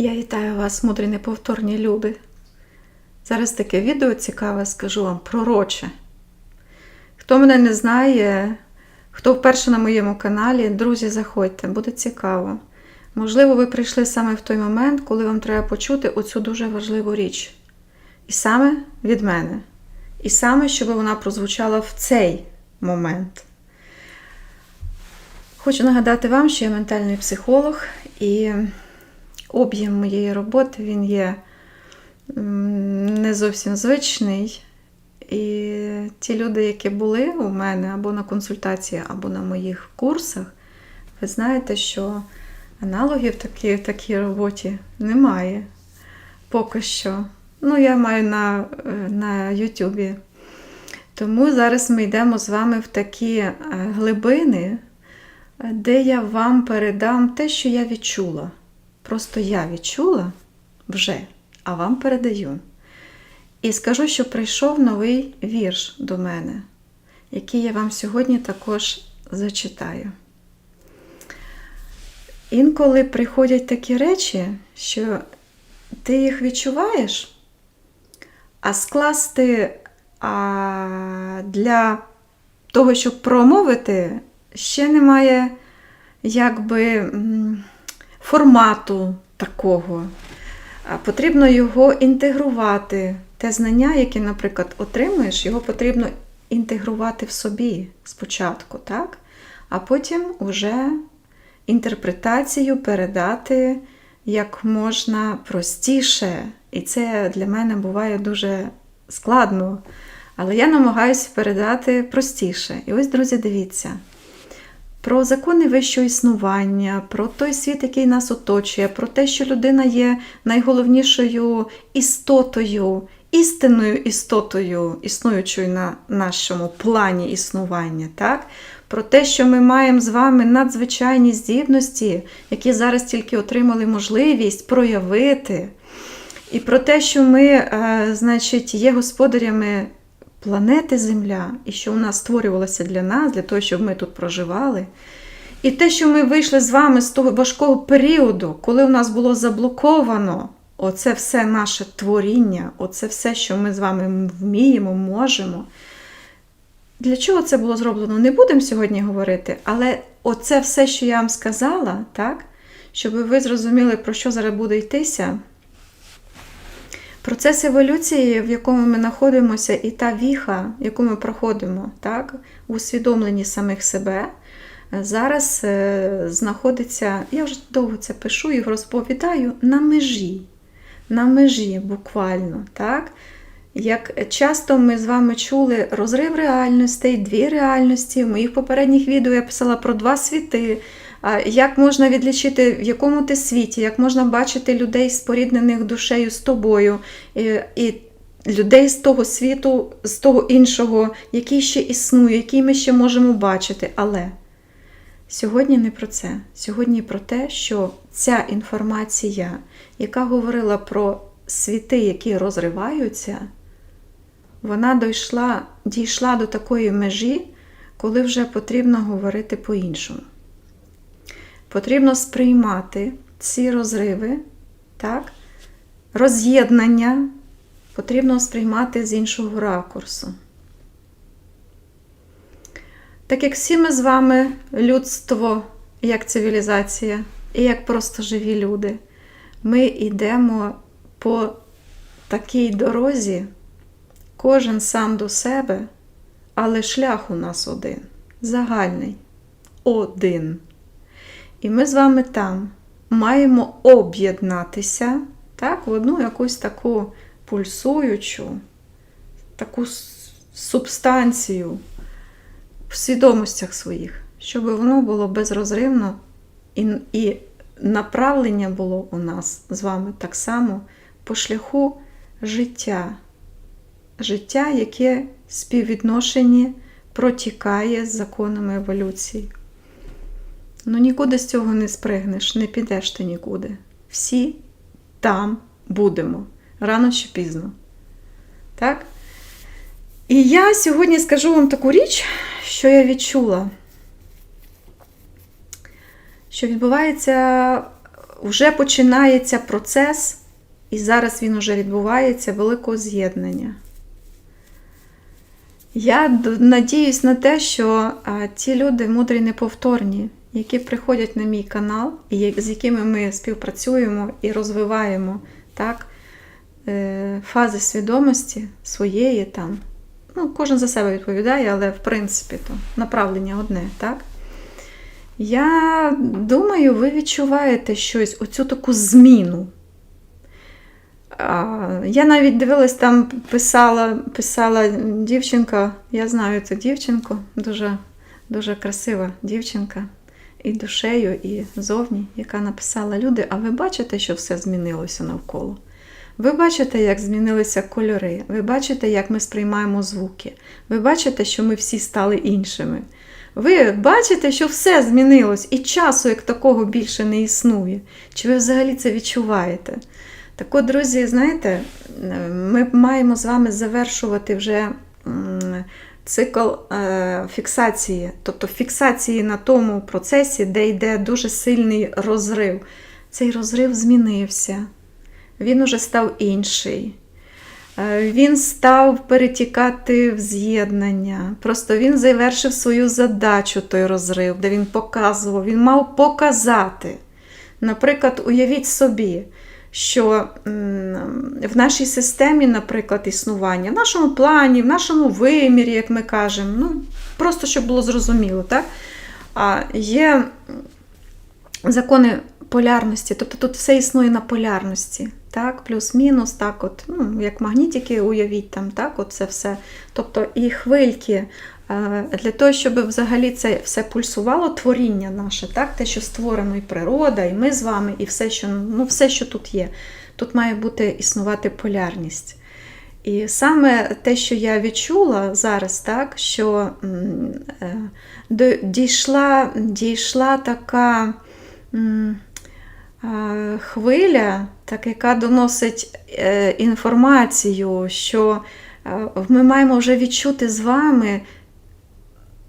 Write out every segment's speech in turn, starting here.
Я вітаю вас, мудрі неповторні люди. Зараз таке відео цікаве, скажу вам пророче. Хто мене не знає, хто вперше на моєму каналі, друзі, заходьте, буде цікаво. Можливо, ви прийшли саме в той момент, коли вам треба почути оцю дуже важливу річ. І саме від мене. І саме, щоб вона прозвучала в цей момент. Хочу нагадати вам, що я ментальний психолог, і об'єм моєї роботи він є не зовсім звичний. І ті люди, які були у мене або на консультації, або на моїх курсах, ви знаєте, що аналогів такі, в такій роботі немає поки що. Ну, я маю на, е, на Ютубі. Тому зараз ми йдемо з вами в такі е, глибини, де я вам передам те, що я відчула. Просто я відчула вже, а вам передаю. І скажу, що прийшов новий вірш до мене, який я вам сьогодні також зачитаю. Інколи приходять такі речі, що ти їх відчуваєш, а скласти а, для того, щоб промовити, ще немає якби формату такого. Потрібно його інтегрувати. Те знання, яке, наприклад, отримуєш, його потрібно інтегрувати в собі спочатку, так? а потім вже інтерпретацію передати як можна простіше. І це для мене буває дуже складно. Але я намагаюся передати простіше. І ось, друзі, дивіться. Про закони вищого існування, про той світ, який нас оточує, про те, що людина є найголовнішою істотою, істинною істотою, існуючою на нашому плані існування. так? Про те, що ми маємо з вами надзвичайні здібності, які зараз тільки отримали можливість проявити. І про те, що ми, е, значить, є господарями планети Земля, і що у нас створювалося для нас, для того, щоб ми тут проживали. І те, що ми вийшли з вами з того важкого періоду, коли у нас було заблоковано оце все наше творіння, оце все, що ми з вами вміємо, можемо. Для чого це було зроблено? Не будемо сьогодні говорити, але оце все, що я вам сказала, так, щоб ви зрозуміли, про що зараз буде йтися. Процес еволюції, в якому ми знаходимося, і та віха, яку ми проходимо, так, усвідомленні самих себе, зараз е, знаходиться, я вже довго це пишу і розповідаю, на межі. На межі буквально. так. Як часто ми з вами чули розрив реальностей, дві реальності. В моїх попередніх відео я писала про два світи. Як можна відлічити, в якому ти світі, як можна бачити людей, споріднених душею з тобою, і людей з того світу, з того іншого, який ще існує, який ми ще можемо бачити. Але сьогодні не про це. Сьогодні про те, що ця інформація, яка говорила про світи, які розриваються, вона дійшла, дійшла до такої межі, коли вже потрібно говорити по-іншому. Потрібно сприймати ці розриви, так? роз'єднання потрібно сприймати з іншого ракурсу. Так як всі ми з вами людство, як цивілізація, і як просто живі люди, ми йдемо по такій дорозі, кожен сам до себе, але шлях у нас один, загальний, один. І ми з вами там маємо об'єднатися так, в одну якусь таку пульсуючу, таку субстанцію в свідомостях своїх, щоб воно було безрозривно і, і направлення було у нас з вами так само по шляху життя. Життя, яке співвідношенні протікає з законами еволюції. Ну нікуди з цього не спригнеш, не підеш ти нікуди. Всі там будемо. Рано чи пізно. Так? І я сьогодні скажу вам таку річ, що я відчула, що відбувається вже починається процес, і зараз він уже відбувається великого з'єднання. Я надіюсь на те, що ті люди мудрі неповторні, які приходять на мій канал, і з якими ми співпрацюємо і розвиваємо так, е, фази свідомості своєї там. Ну, кожен за себе відповідає, але в принципі то направлення одне, так? Я думаю, ви відчуваєте щось, оцю таку зміну. Я навіть дивилась, там писала, писала дівчинка, я знаю цю дівчинку, дуже, дуже красива дівчинка і душею, і зовні, яка написала: Люди, а ви бачите, що все змінилося навколо? Ви бачите, як змінилися кольори, ви бачите, як ми сприймаємо звуки, ви бачите, що ми всі стали іншими. Ви бачите, що все змінилось, і часу як такого більше не існує. Чи ви взагалі це відчуваєте? Так от, друзі, знаєте, ми маємо з вами завершувати вже цикл е, фіксації, тобто фіксації на тому процесі, де йде дуже сильний розрив. Цей розрив змінився, він уже став інший. Е, Він став перетікати в з'єднання. Просто він завершив свою задачу, той розрив, де він показував, він мав показати. Наприклад, уявіть собі, що в нашій системі, наприклад, існування, в нашому плані, в нашому вимірі, як ми кажемо, ну, просто щоб було зрозуміло, так? А є закони полярності, тобто тут все існує на полярності. Так, плюс-мінус, так, от, ну, як магнітики, уявіть там, так, от це все. Тобто і хвильки для того, щоб взагалі це все пульсувало, творіння наше, так, те, що створено і природа, і ми з вами, і все, що, ну, все, що тут є. Тут має бути існувати полярність. І саме те, що я відчула зараз, так, що е, дійшла, дійшла така. Хвиля, так, яка доносить е, інформацію, що е, ми маємо вже відчути з вами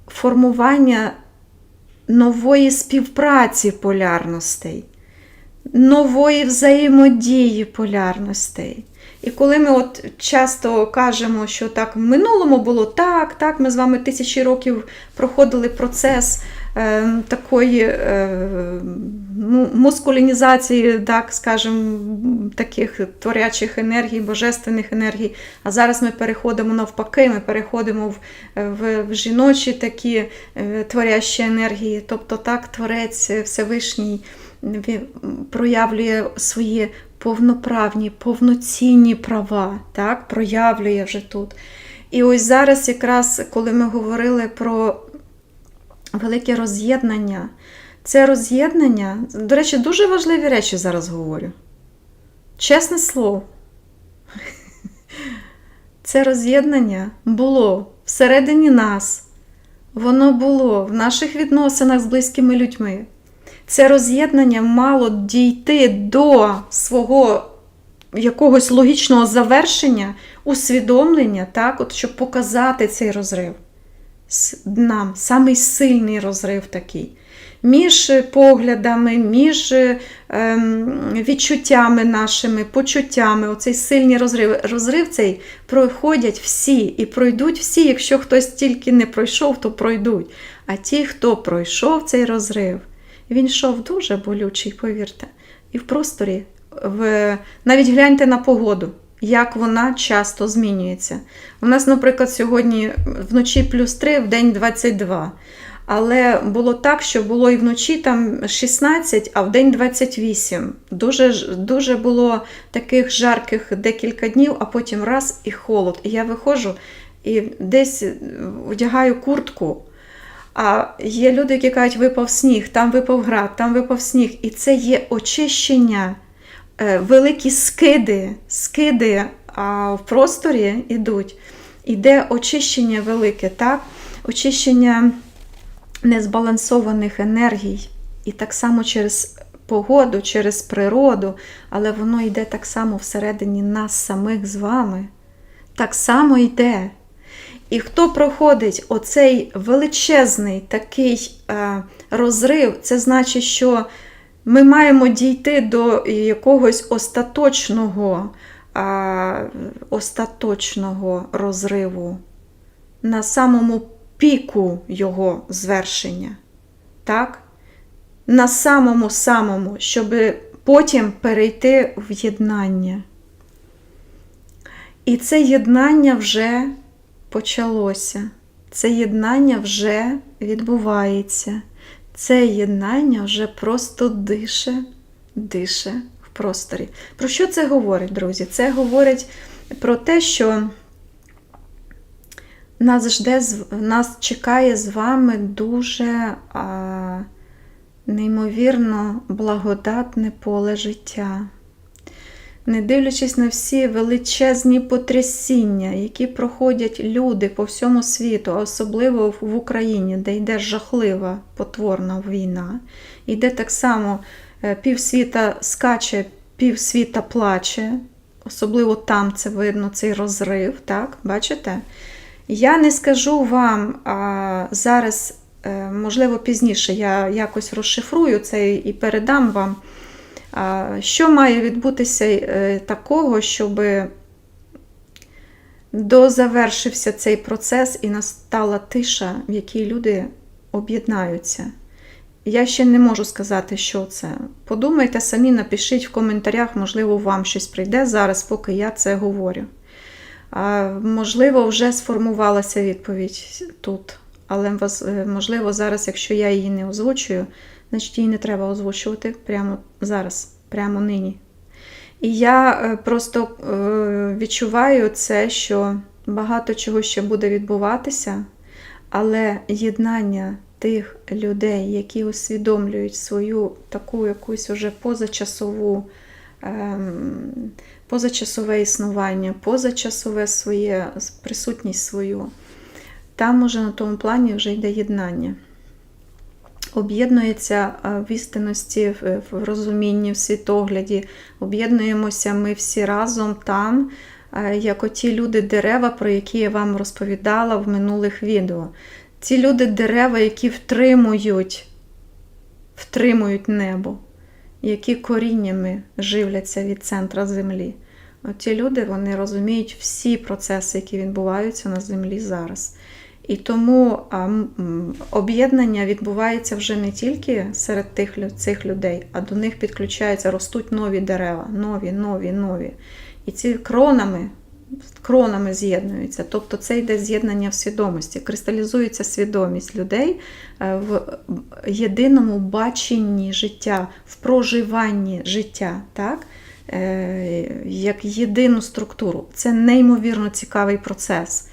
формування нової співпраці полярностей, нової взаємодії полярностей. І коли ми от часто кажемо, що так в минулому було так, так, ми з вами тисячі років проходили процес е, такої е, ну, мускулінізації, так скажімо, таких творячих енергій, божественних енергій. А зараз ми переходимо навпаки, ми переходимо в, в, в жіночі такі е, творящі енергії. Тобто так, Творець Всевишній проявлює свої повноправні, повноцінні права, так, проявлює вже тут. І ось зараз, якраз, коли ми говорили про велике роз'єднання, це роз'єднання, до речі, дуже важливі речі зараз говорю. Чесне слово, це роз'єднання було всередині нас, воно було в наших відносинах з близькими людьми. Це роз'єднання мало дійти до свого якогось логічного завершення, усвідомлення, так, от, щоб показати цей розрив нам, самий сильний розрив такий. Між поглядами, між ем, відчуттями нашими, почуттями, оцей сильний розрив. Розрив цей проходять всі і пройдуть всі. Якщо хтось тільки не пройшов, то пройдуть. А ті, хто пройшов цей розрив, він йшов дуже болючий, повірте. І в просторі, в... навіть гляньте на погоду, як вона часто змінюється. У нас, наприклад, сьогодні вночі плюс 3, в день 22. Але було так, що було і вночі там 16, а в день 28. Дуже, дуже було таких жарких декілька днів, а потім раз і холод. І я виходжу і десь одягаю куртку. А є люди, які кажуть, випав сніг, там випав град, там випав сніг. І це є очищення, е, великі скиди, скиди в просторі йдуть. Іде очищення велике, так? очищення незбалансованих енергій. І так само через погоду, через природу, але воно йде так само всередині нас самих з вами. Так само йде. І хто проходить оцей величезний такий е, розрив, це значить, що Ми маємо дійти до якогось остаточного, а, остаточного розриву на самому піку його звершення. Так? На самому самому, щоб потім перейти в єднання. І це єднання вже почалося. Це єднання вже відбувається. Це єднання вже просто дише, дише в просторі. Про що це говорить, друзі? Це говорить про те, що нас жде, нас чекає з вами дуже а, неймовірно благодатне поле життя. Не дивлячись на всі величезні потрясіння, які проходять люди по всьому світу, а особливо в Україні, де йде жахлива потворна війна, і де так само е, півсвіта скаче, півсвіта плаче, особливо там це видно, цей розрив, так, бачите? Я не скажу вам а, зараз, е, можливо, пізніше я якось розшифрую це і передам вам. Що має відбутися е, такого, щоб дозавершився цей процес і настала тиша, в якій люди об'єднаються? Я ще не можу сказати, що це. Подумайте самі, напишіть в коментарях, можливо, вам щось прийде зараз, поки я це говорю. Можливо, вже сформувалася відповідь тут. Але, е, можливо, зараз, якщо я її не озвучую, значить її не треба озвучувати прямо зараз, прямо нині. І я е, просто е, відчуваю це, що багато чого ще буде відбуватися, але єднання тих людей, які усвідомлюють свою таку якусь уже позачасову, ем, позачасове існування, позачасове своє присутність свою, там уже на тому плані вже йде єднання об'єднується в істинності, в розумінні, в світогляді. Об'єднуємося ми всі разом там, як оті люди-дерева, про які я вам розповідала в минулих відео. Ці люди-дерева, які втримують, втримують небо, які коріннями живляться від центра землі. Ці люди вони розуміють всі процеси, які відбуваються на землі зараз. І тому об'єднання відбувається вже не тільки серед тих, цих людей, а до них підключаються, ростуть нові дерева, нові, нові, нові. І ці кронами кронами з'єднуються. Тобто це йде з'єднання в свідомості, кристалізується свідомість людей е, в єдиному баченні життя, в проживанні життя. так? Е, як єдину структуру. Це неймовірно цікавий процес.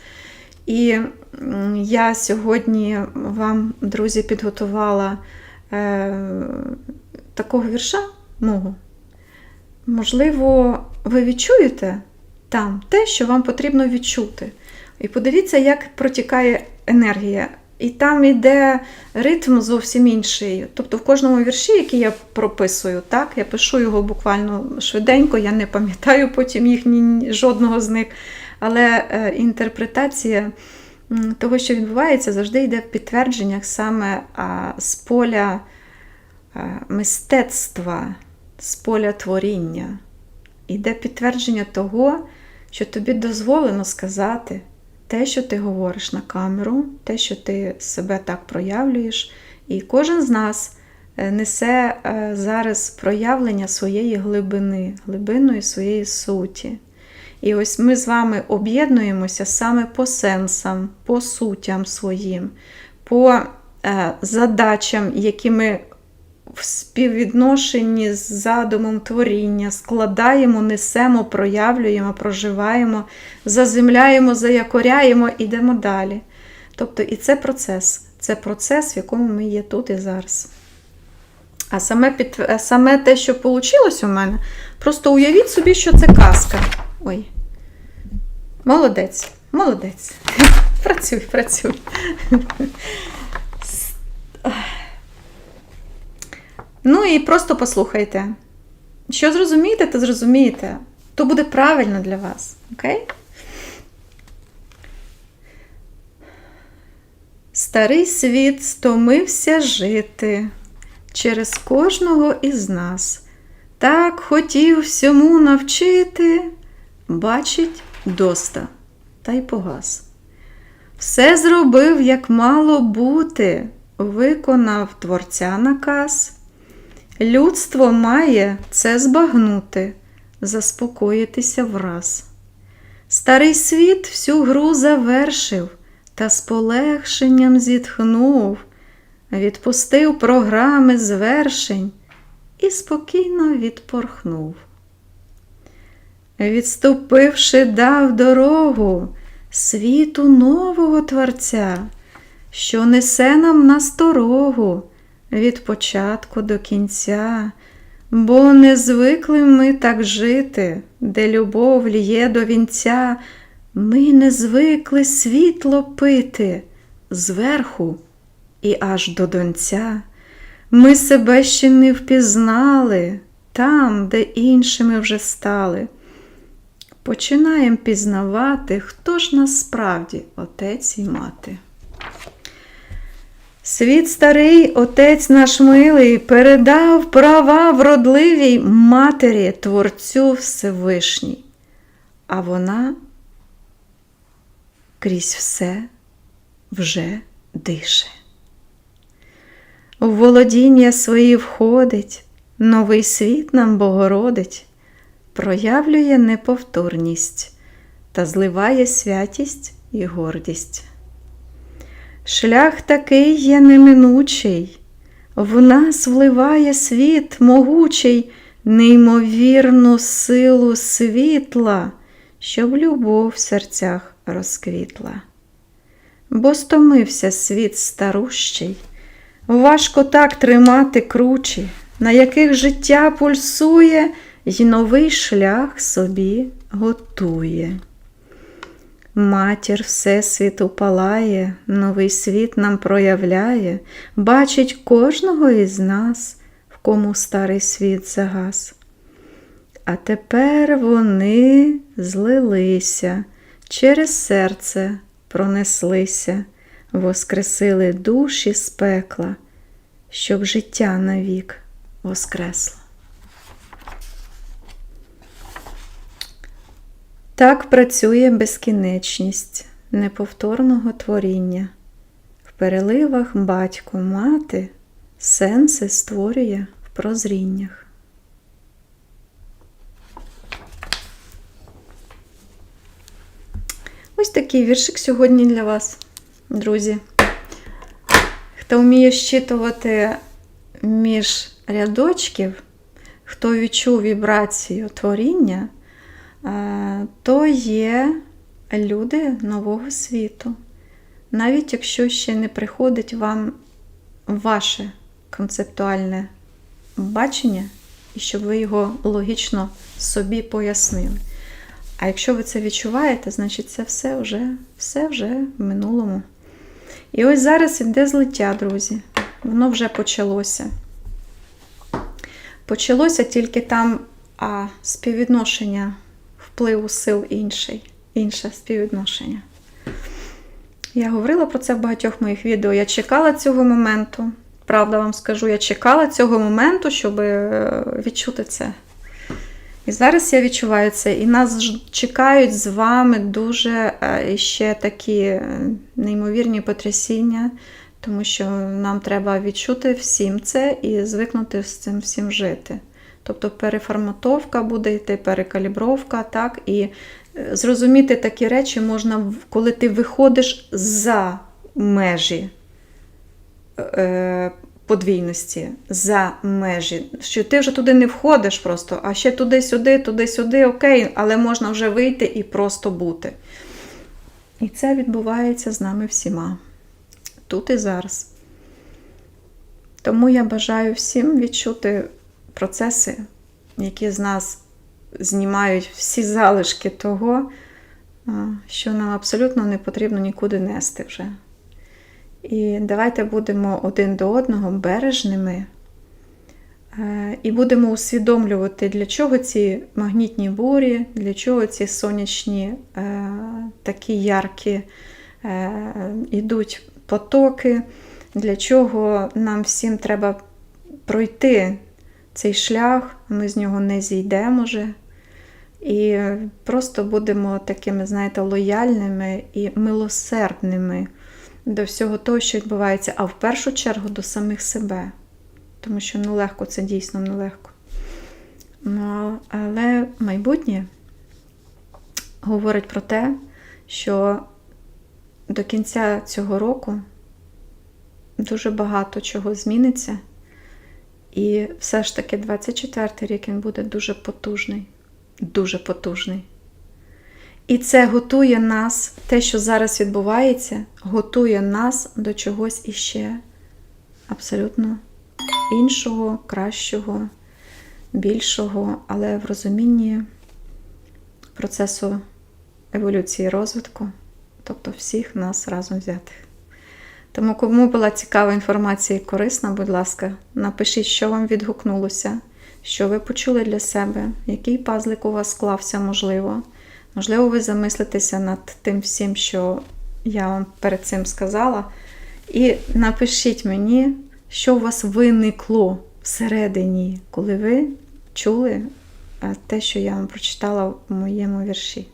І я сьогодні вам, друзі, підготувала е, такого вірша мого. Можливо, ви відчуєте там те, що вам потрібно відчути. І подивіться, як протікає енергія. І там йде ритм зовсім інший. Тобто в кожному вірші, який я прописую, так, я пишу його буквально швиденько, я не пам'ятаю потім їхні, жодного з них. Але е, інтерпретація того, що відбувається, завжди йде в підтвердженнях саме з поля мистецтва, з поля творіння. Іде підтвердження того, що тобі дозволено сказати те, що ти говориш на камеру, те, що ти себе так проявлюєш. І кожен з нас е, несе е, зараз проявлення своєї глибини, глибинної своєї суті. І ось ми з вами об'єднуємося саме по сенсам, по сутям своїм, по е, задачам, які ми в співвідношенні з задумом творіння складаємо, несемо, проявлюємо, проживаємо, заземляємо, заякоряємо, ідемо далі. Тобто і це процес, це процес, в якому ми є тут і зараз. А саме під, саме те, що вийшло у мене, просто уявіть собі, що це казка. Ой. Молодець, молодець. Працюй, працюй. Ну і просто послухайте. Що зрозумієте, то зрозумієте. То буде правильно для вас. Окей? Старий світ стомився жити. через кожного із нас. Так хотів всьому навчити, бачить доста, та й погас. Все зробив, як мало бути, виконав творця наказ. Людство має це збагнути, заспокоїтися враз. Старий світ всю гру завершив та з полегшенням зітхнув, відпустив програми звершень і спокійно відпорхнув. Відступивши, дав дорогу світу нового Творця, що несе нам насторогу від початку до кінця, бо не звикли ми так жити, де любов лє до вінця, ми не звикли світло пити зверху і аж до донця. Ми себе ще не впізнали там, де іншими вже стали. Починаємо пізнавати, хто ж насправді отець і мати. Світ старий, отець наш милий, передав права вродливій матері Творцю Всевишній, а вона крізь все вже дише. У володіння свої входить, новий світ нам Богородить, проявлює неповторність та зливає святість і гордість. Шлях такий є неминучий, в нас вливає світ могучий, неймовірну силу світла, щоб любов в серцях розквітла. Бо стомився світ старущий, важко так тримати кручі, на яких життя пульсує й новий шлях собі готує. Матір Всесвіту палає, новий світ нам проявляє, бачить кожного із нас, в кому старий світ загас. А тепер вони злилися, через серце пронеслися, воскресили душі з пекла, щоб життя навік воскресло. Так працює безкінечність неповторного творіння. В переливах батько мати сенси створює в прозріннях. Ось такий віршик сьогодні для вас, друзі. Хто вміє щитувати між рядочків, хто відчув вібрацію творіння, то є люди нового світу. Навіть якщо ще не приходить вам ваше концептуальне бачення, і щоб ви його логічно собі пояснили. А якщо ви це відчуваєте, значить це все вже все вже в минулому. І ось зараз іде злиття, друзі. Воно вже почалося. Почалося тільки там а, співвідношення впливу сил інший, інше співвідношення. Я говорила про це в багатьох моїх відео. Я чекала цього моменту. Правда вам скажу, я чекала цього моменту, щоб е, відчути це. І зараз я відчуваю це. І нас чекають з вами дуже е, ще такі е, неймовірні потрясіння, тому що нам треба відчути всім це і звикнути з цим всім жити. Тобто переформатовка буде йти, перекалібровка, так, і зрозуміти такі речі можна, коли ти виходиш за межі подвійності за межі, що ти вже туди не входиш просто, а ще туди-сюди, туди-сюди, окей, але можна вже вийти і просто бути. І це відбувається з нами всіма. Тут і зараз. Тому я бажаю всім відчути процеси, які з нас знімають всі залишки того, що нам абсолютно не потрібно нікуди нести вже. І давайте будемо один до одного бережними. Е, і будемо усвідомлювати, для чого ці магнітні бурі, для чого ці сонячні е, такі яркі йдуть е, потоки, для чого нам всім треба пройти цей шлях, ми з нього не зійдемо вже. І просто будемо такими, знаєте, лояльними і милосердними до всього того, що відбувається, а в першу чергу до самих себе. Тому що нелегко, це дійсно нелегко. Ну, але майбутнє говорить про те, що до кінця цього року дуже багато чого зміниться. І все ж таки 24-й рік він буде дуже потужний. Дуже потужний. І це готує нас, те, що зараз відбувається, готує нас до чогось іще абсолютно іншого, кращого, більшого, але в розумінні процесу еволюції розвитку, тобто всіх нас разом взятих. Тому, кому була цікава інформація і корисна, будь ласка, напишіть, що вам відгукнулося, що ви почули для себе, який пазлик у вас склався, можливо. Можливо, ви замислитеся над тим всім, що я вам перед цим сказала. І напишіть мені, що у вас виникло всередині, коли ви чули е, те, що я вам прочитала в моєму вірші.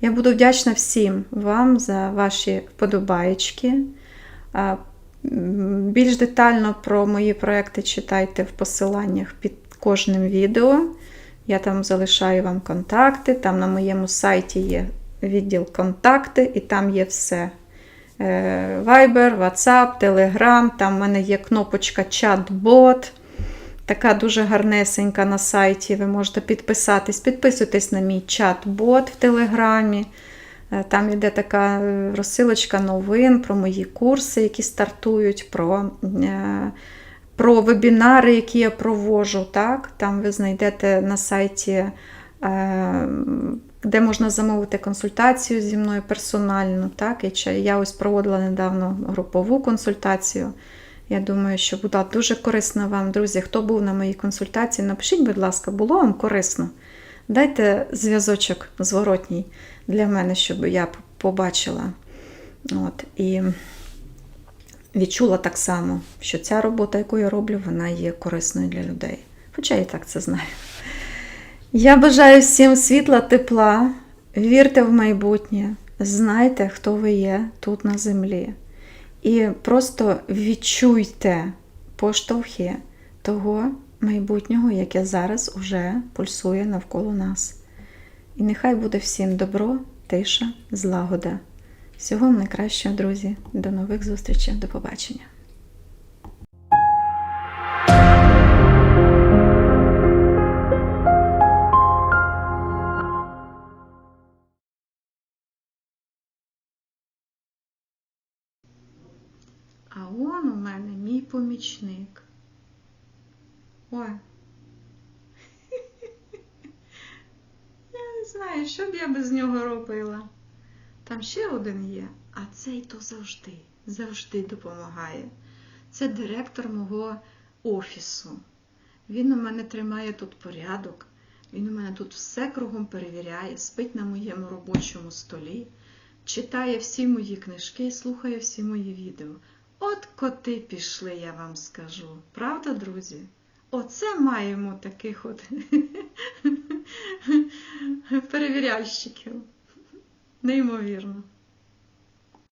Я буду вдячна всім вам за ваші вподобаєчки. Більш детально про мої проекти читайте в посиланнях під кожним відео. Я там залишаю вам контакти. Там на моєму сайті є відділ контакти, і там є все. Е, Viber, WhatsApp, Telegram, там в мене є кнопочка чат-бот. Така дуже гарнесенька на сайті. Ви можете підписатись. Підписуйтесь на мій чат-бот в Телеграмі. Е, Там йде така е, розсилочка новин про мої курси, які стартують, про, е, про вебінари, які я проводжу. Так? Там ви знайдете на сайті, де можна замовити консультацію зі мною персональну. Так? І я ось проводила недавно групову консультацію. Я думаю, що була дуже корисна вам, друзі. Хто був на моїй консультації, напишіть, будь ласка, було вам корисно? Дайте зв'язочок зворотній для мене, щоб я побачила. От, і відчула так само, що ця робота, яку я роблю, вона є корисною для людей. Хоча я і так це знаю. Я бажаю всім світла, тепла, вірте в майбутнє, знайте, хто ви є тут на землі. І просто відчуйте поштовхи того майбутнього, яке зараз уже пульсує навколо нас. І нехай буде всім добро, тиша, злагода. Всього вам найкращого, друзі. До нових зустрічей, до побачення. А он у мене мій помічник. Ой. Я не знаю, що б я без нього робила. Там ще один є, а цей то завжди, завжди допомагає. Це директор мого офісу. Він у мене тримає тут порядок. Він у мене тут все кругом перевіряє, спить на моєму робочому столі, читає всі мої книжки, слухає всі мої відео. От коти пішли, я вам скажу. Правда, друзі? Оце маємо таких от перевіряльщиків. Неймовірно.